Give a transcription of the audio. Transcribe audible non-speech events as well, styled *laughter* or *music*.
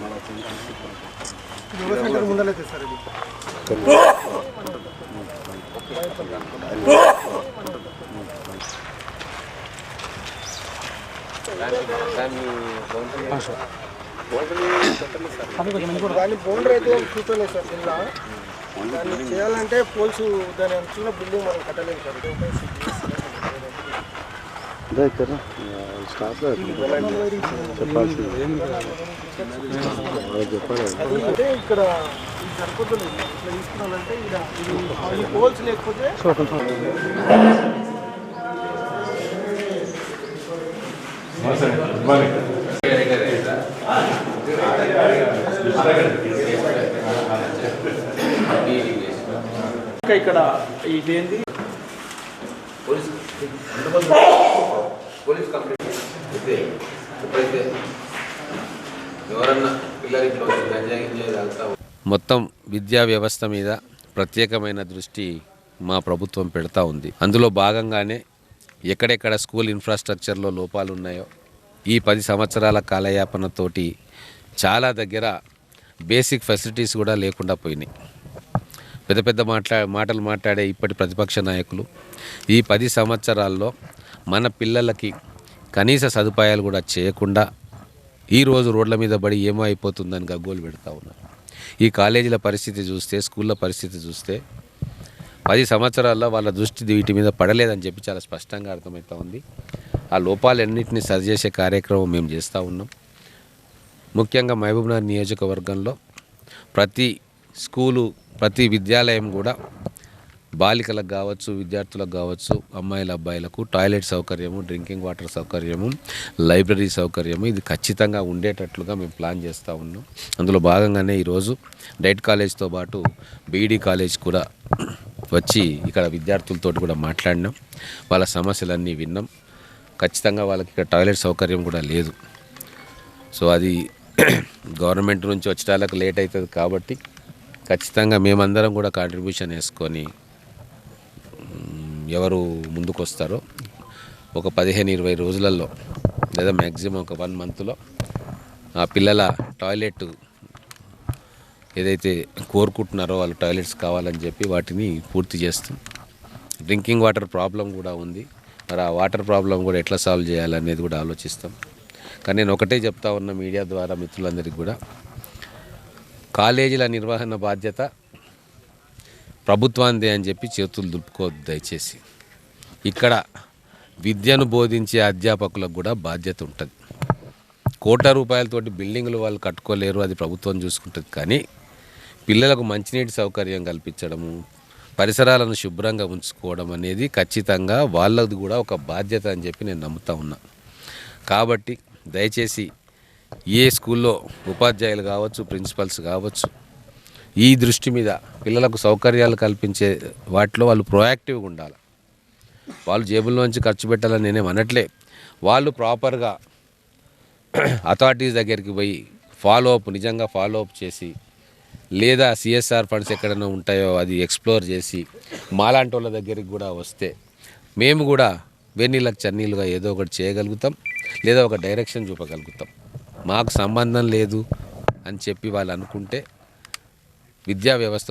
మన ముందలైతే దాని బౌండరీ అయితే చూపలేదు సార్ కింద దాన్ని చేయాలంటే పోల్స్ దాని చిన్న బిల్డింగ్ మనం కట్టలేము సార్ ఇది ఒక స్టాఫ్ చెప్పాల్సింది వాళ్ళకి చెప్పాలి అది అంటే ఇక్కడ పోల్స్ లేకపోతే ఇంకా ఇక్కడ ఇదేంది? పోలీసు పోలీస్ కంప్లైంట్ అయితే ఎప్పుడైతే ఎవరన్నా పిల్లలు ఇట్లా మొత్తం విద్యా వ్యవస్థ మీద ప్రత్యేకమైన దృష్టి మా ప్రభుత్వం పెడతా ఉంది. అందులో భాగంగానే ఎక్కడెక్కడ స్కూల్ ఇన్ఫ్రాస్ట్రక్చర్లో లోపాలు ఉన్నాయో ఈ పది సంవత్సరాల కాలయాపనతోటి చాలా దగ్గర బేసిక్ ఫెసిలిటీస్ కూడా లేకుండా పోయినాయి. పెద్ద పెద్ద మాట్లా మాటలు మాట్లాడే ఇప్పటి ప్రతిపక్ష నాయకులు ఈ పది సంవత్సరాల్లో మన పిల్లలకి కనీస సదుపాయాలు కూడా చేయకుండా ఈరోజు రోడ్ల మీద పడి ఏమో అయిపోతుందని గగ్గోలు పెడతా ఉన్నారు. ఈ కాలేజీల పరిస్థితి చూస్తే స్కూళ్ళ పరిస్థితి చూస్తే పది సంవత్సరాల్లో వాళ్ళ దృష్టి వీటి మీద పడలేదని చెప్పి చాలా స్పష్టంగా అర్థమవుతా ఉంది. ఆ లోపాలన్నింటినీ సరిచేసే కార్యక్రమం మేము చేస్తూ ఉన్నాం. ముఖ్యంగా మహబూబ్నగర్ నియోజకవర్గంలో ప్రతి స్కూలు ప్రతి విద్యాలయం కూడా బాలికలకు కావచ్చు విద్యార్థులకు కావచ్చు అమ్మాయిల అబ్బాయిలకు టాయిలెట్ సౌకర్యము డ్రింకింగ్ వాటర్ సౌకర్యము లైబ్రరీ సౌకర్యము ఇది ఖచ్చితంగా ఉండేటట్లుగా మేము ప్లాన్ చేస్తూ ఉన్నాం. అందులో భాగంగానే ఈరోజు డైట్ కాలేజ్తో పాటు బీఈడీ కాలేజ్ కూడా వచ్చి ఇక్కడ విద్యార్థులతో కూడా మాట్లాడినాం. వాళ్ళ సమస్యలన్నీ విన్నాం. ఖచ్చితంగా వాళ్ళకి ఇక్కడ టాయిలెట్ సౌకర్యం కూడా లేదు. సో అది *clears throat* గవర్నమెంట్ నుంచి వచ్చేటాలకు లేట్ అవుతుంది కాబట్టి ఖచ్చితంగా మేమందరం కూడా కాంట్రిబ్యూషన్ వేసుకొని ఎవరు ముందుకు వస్తారో ఒక పదిహేను ఇరవై రోజులలో లేదా మ్యాక్సిమం ఒక వన్ మంత్లో ఆ పిల్లల టాయిలెట్ ఏదైతే కోరుకుంటున్నారో వాళ్ళు టాయిలెట్స్ కావాలని చెప్పి వాటిని పూర్తి చేస్తాం. డ్రింకింగ్ వాటర్ ప్రాబ్లం కూడా ఉంది. మరి ఆ వాటర్ ప్రాబ్లం కూడా ఎట్లా సాల్వ్ చేయాలనేది కూడా ఆలోచిస్తాం. కానీ నేను ఒకటే చెప్తా ఉన్న మీడియా ద్వారా మిత్రులందరికీ కూడా కాలేజీల నిర్వహణ బాధ్యత ప్రభుత్వాందే అని చెప్పి చేతులు దులుపుకోవద్దు దయచేసి. ఇక్కడ విద్యను బోధించే అధ్యాపకులకు కూడా బాధ్యత ఉంటుంది. కోట్ల రూపాయలతోటి బిల్డింగులు వాళ్ళు కట్టుకోలేరు అది ప్రభుత్వం చూసుకుంటుంది. కానీ పిల్లలకు మంచినీటి సౌకర్యం కల్పించడము పరిసరాలను శుభ్రంగా ఉంచుకోవడం అనేది ఖచ్చితంగా వాళ్ళది కూడా ఒక బాధ్యత అని చెప్పి నేను నమ్ముతా ఉన్నా. కాబట్టి దయచేసి ఏ స్కూల్లో ఉపాధ్యాయులు కావచ్చు ప్రిన్సిపల్స్ కావచ్చు ఈ దృష్టి మీద పిల్లలకు సౌకర్యాలు కల్పించే వాటిలో వాళ్ళు ప్రొయాక్టివ్గా ఉండాలి. వాళ్ళు జేబుల్లోంచి ఖర్చు పెట్టాలని నేనేం అనట్లే. వాళ్ళు ప్రాపర్గా అథారిటీస్ *clears throat* దగ్గరికి పోయి ఫాలో అప్ నిజంగా ఫాలో అప్ చేసి లేదా సిఎస్ఆర్ ఫండ్స్ ఎక్కడైనా ఉంటాయో అది ఎక్స్ప్లోర్ చేసి మాలాంటి వాళ్ళ దగ్గరికి కూడా వస్తే మేము కూడా వెన్నీళ్ళకి చన్నీళ్ళుగా ఏదో ఒకటి చేయగలుగుతాం లేదా ఒక డైరెక్షన్ చూపగలుగుతాం. మాకు సంబంధం లేదు అని చెప్పి వాళ్ళు అనుకుంటే విద్యా వ్యవస్థ